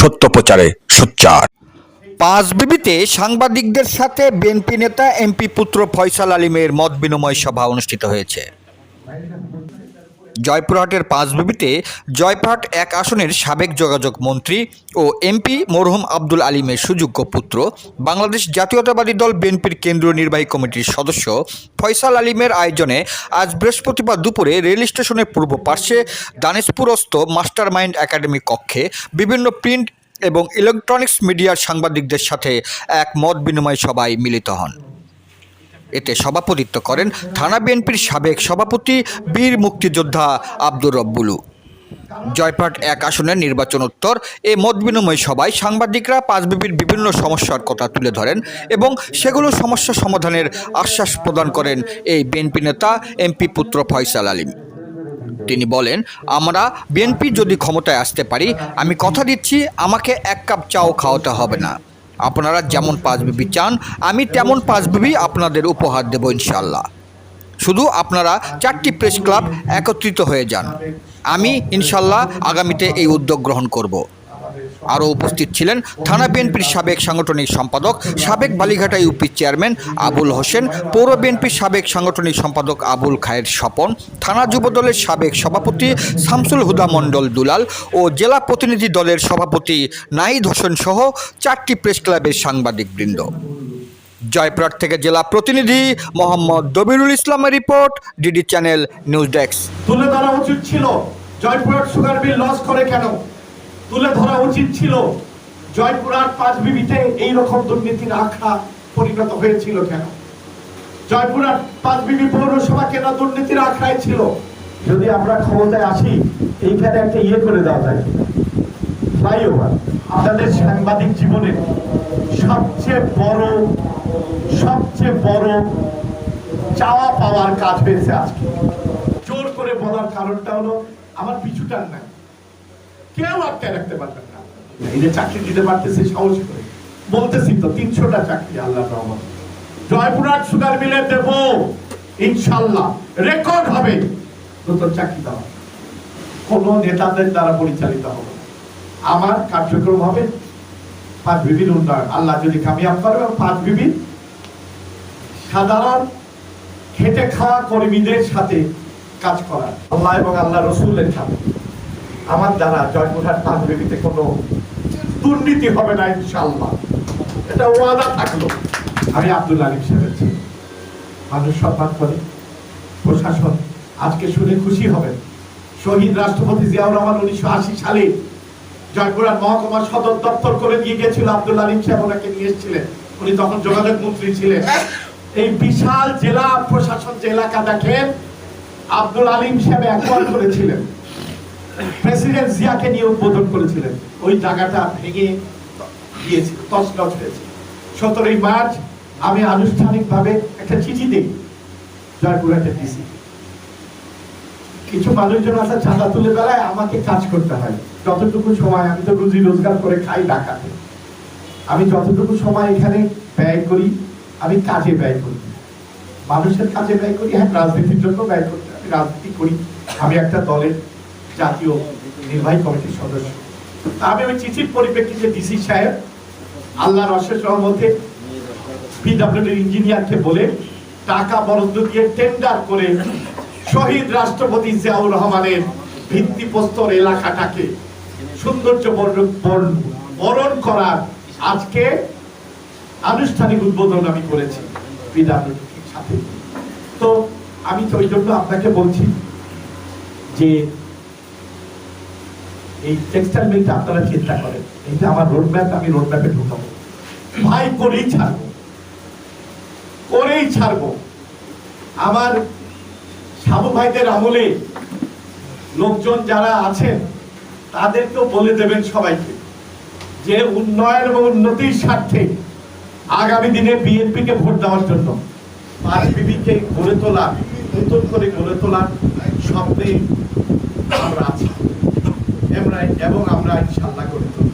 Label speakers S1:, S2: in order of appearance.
S1: সত্য প্রচারে সোচ্চার।
S2: পাঁচ বিবিতে সাংবাদিকদের সাথে বিএনপি নেতা, এমপি পুত্র ফয়সাল আলিমের মত বিনিময় সভা অনুষ্ঠিত হয়েছে। জয়পুরহাটের পাঁচ বিবিতে জয়পুরহাট এক আসনের সাবেক যোগাযোগ মন্ত্রী ও এমপি মরহুম আব্দুল আলীমের সুযোগ্য পুত্র। বাংলাদেশ জাতীয়তাবাদী দল বিএনপির কেন্দ্রীয় নির্বাহী কমিটির সদস্য ফয়সাল আলীমের আয়োজনে আজ বৃহস্পতিবার দুপুরে রেল স্টেশনের পূর্ব পার্শ্বে দানেশপুরস্থ মাস্টার মাইন্ড একাডেমি কক্ষে বিভিন্ন প্রিন্ট এবং ইলেকট্রনিক্স মিডিয়ার সাংবাদিকদের সাথে এক মত বিনিময় সভায় মিলিত হন। এতে সভাপতিত্ব করেন থানা বিএনপির সাবেক সভাপতি, বীর মুক্তিযোদ্ধা আব্দুর রব্বুলু। জয়পাট এক আসনের নির্বাচন উত্তর এ মত বিনিময় সভায় সাংবাদিকরা পাঁচবিবির বিভিন্ন সমস্যার কথা তুলে ধরেন এবং সেগুলো সমস্যা সমাধানের আশ্বাস প্রদান করেন এই বিএনপি নেতা এমপি পুত্র ফয়সাল আলীম। তিনি বলেন, আমরা বিএনপি যদি ক্ষমতায় আসতে পারি, আমি কথা দিচ্ছি, আমাকে এক কাপ চাও খাওয়াতে হবে না। আপনারা যেমন পাঁচ বিবি চান, আমি তেমন পাঁচ বিবি আপনাদের উপহার দেব ইনশাল্লাহ শুধু আপনারা চারটি প্রেস ক্লাব একত্রিত হয়ে যান। আমি ইনশাল্লাহ আগামীতে এই উদ্যোগ গ্রহণ করব। আরও উপস্থিত ছিলেন থানা বিএনপির সাবেক সাংগঠনিক সম্পাদক, সাবেক বালিঘাটা ইউপি চেয়ারম্যান আবুল হোসেন, পৌর বিএনপির সাবেক সাংগঠনিক সম্পাদক আবুল খায়ের স্বপন, থানা যুবদলের সাবেক সভাপতি শামসুল হুদা মণ্ডল দুলাল ও জেলা প্রতিনিধি দলের সভাপতি নাহিদ হোসেন সহ চারটি প্রেস ক্লাবের সাংবাদিকবৃন্দ। জয়পুরহাট থেকে জেলা প্রতিনিধি মোহাম্মদ দবিরুল ইসলামের report, DD channel news desk.
S3: তুলে ধরা উচিত ছিল, জয়পুরহাট সুগার মিল লস করে কেন? তুলে ধরা উচিত ছিল। জয়পুরহাট পাঁচ বিবিতে এইরকম দুর্নীতির আখড়া পরিণত হয়েছিল কেন? জয়পুরহাট পাঁচ বিবি পৌরসভা কেন দুর্নীতির আখড়ায় ছিল যদি আমরা ক্ষমতায় আসি, এইখানে একটা ইয়ে করে দেওয়া যায়। ফ্লাইওভার আপনাদের সাংবাদিক জীবনের সবচেয়ে বড় সবচেয়ে বড় চাওয়া পাওয়ার কাজ হয়েছে আজকে। জোর করে বলার কারণটা হলো, আমার পিছুটার নাই। কেউ আটকায় রাখতে পারবেন না। যে চাকরি দিতে পারতেছে, সাহস করে। বলতেছি তো, তিনশোটা চাকরি আল্লাহ রহমান জয়পুরহাট সুগার মিলে দেব, ইনশাল্লাহ। রেকর্ড হবে নতুন চাকরি দেওয়া কোন নেতাদের দ্বারা পরিচালিত হবে আমার কার্যক্রম হবে পাঁচ বিবির উন্নয়ন। আল্লাহ যদি কামিয়াব করে পাঁচ বিবির সাধারণ খেটে খাওয়া কর্মীদের সাথে কাজ করা আল্লাহ এবং আল্লাহ রসুলের সাথে। আমার দ্বারা জয়পুরহাট পাঁচ বিবিতে কোনো দুর্নীতি হবে না ইনশাল্লাহ এটা ওয়াদা থাকল। আমি আব্দুল আলিম সাহেবের ছেলে। মানুষ সম্মান করে, প্রশাসন আজকে শুনে খুশি হবেন শহীদ রাষ্ট্রপতি জিয়াউর রহমান উনিশশো আশি সালে জয়পুরহাট মহকুমা সদর দপ্তর করে দিয়ে গিয়েছিল। আব্দুল আলিম সাহেব ওনাকে নিয়ে এসেছিলেন। উনি তখন যোগাযোগ মন্ত্রী ছিলেন। এই বিশাল জেলা প্রশাসন যে এলাকা দেখেন, আব্দুল আলিম সাহেব একবার করেছিলেন প্রেসিডেন্ট জিয়াকে নিয়ে উদ্বোধন করেছিলেন। ওই জায়গাটা ভেঙে গিয়েছিল তছনছ হয়েছে সতেরোই মার্চ আমি আনুষ্ঠানিকভাবে একটা চিঠি দিই, জয়পুরহাটের ডিসি কিছু মানুষজন আছে চাঁদা তুলে বেলায় আমাকে কাজ করতে হয়। যতটুকু সময় আমি তো রুজি রোজগার করে খাই ঢাকাতে। আমি যতটুকু সময় এখানে ব্যয় করি, আমি কাজে ব্যয় করি। মানুষের কাজে ব্যয় করি হ্যাঁ রাজনীতির জন্য ব্যয় করতে আমি রাজনীতি করি। আমি একটা দলের জাতীয় নির্বাহী কমিটির সদস্য। আমি ওই চিঠির পরিপ্রেক্ষিতে ডিসি সাহেব, আল্লাহর অশেষ রহমতে পিডব্লিউডির ইঞ্জিনিয়ারকে বলে টাকা বরাদ্দ দিয়ে টেন্ডার করে শহীদ রাষ্ট্রপতি জিয়াউর রহমানের ভিত্তিপ্রস্তর এলাকাটাকে সৌন্দর্য বরণ করার আজকে আনুষ্ঠানিক উদ্বোধন আমি করেছি পিডব্লিউডির সাথে। তো আমি তো ওই জন্য আপনাকে বলছি যে এই টেক্সটাইল মিলটা আপনারা চিন্তা করেন। এইটা আমার রোডম্যাপ আমি রোডম্যাপে ঢুকাবো। ভাই, করেই ছাড়বো। করেই ছাড়বো। আমার সাবু ভাইদের আমলে লোকজন যারা আছেন, তাদেরকেও বলে দেবেন সবাইকে যে উন্নয়ন এবং উন্নতির স্বার্থে আগামী দিনে বিএনপি কে ভোট দেওয়ার জন্য পাঁচ বিবিকে গড়ে তোলা নতুন করে গড়ে তোলার স্বপ্নে আমরা আছি। এবং আমরা ইনশাল্লাহ তুলব